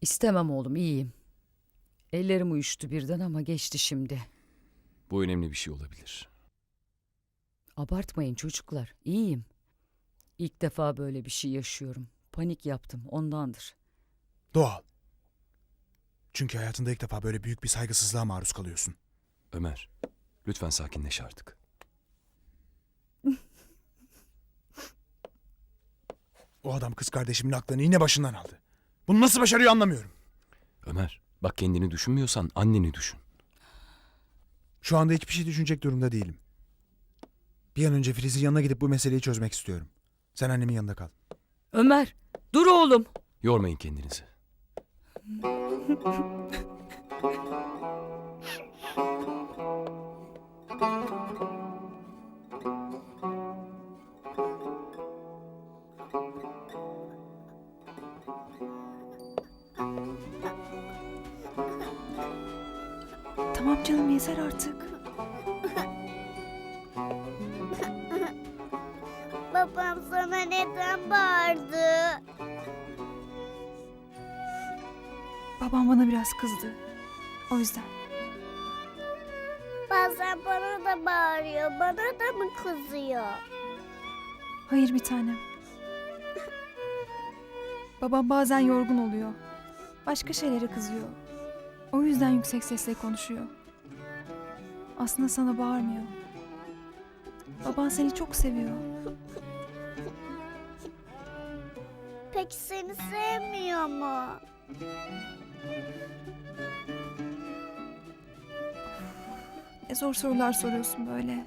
İstemem oğlum iyiyim. Ellerim uyuştu birden ama geçti şimdi. Bu önemli bir şey olabilir. Abartmayın çocuklar. İyiyim. İlk defa böyle bir şey yaşıyorum. Panik yaptım ondandır. Doğal. Çünkü hayatında ilk defa böyle büyük bir saygısızlığa maruz kalıyorsun. Ömer, lütfen sakinleş artık. O adam kız kardeşimin aklını yine başından aldı. Bunu nasıl başarıyor anlamıyorum. Ömer, bak kendini düşünmüyorsan anneni düşün. Şu anda hiçbir şey düşünecek durumda değilim. Bir an önce Filiz'in yanına gidip bu meseleyi çözmek istiyorum. Sen annemin yanında kal. Ömer dur oğlum. Yormayın kendinizi. Tamam canım yeter artık. Babam sana neden bağırdı? Babam bana biraz kızdı. O yüzden. Bazen bana da bağırıyor, bana da mı kızıyor? Hayır bir tanem. Babam bazen yorgun oluyor. Başka şeylere kızıyor. O yüzden yüksek sesle konuşuyor. Aslında sana bağırmıyor. Baban seni çok seviyor. Peki seni sevmiyor mu? Ne zor sorular soruyorsun böyle.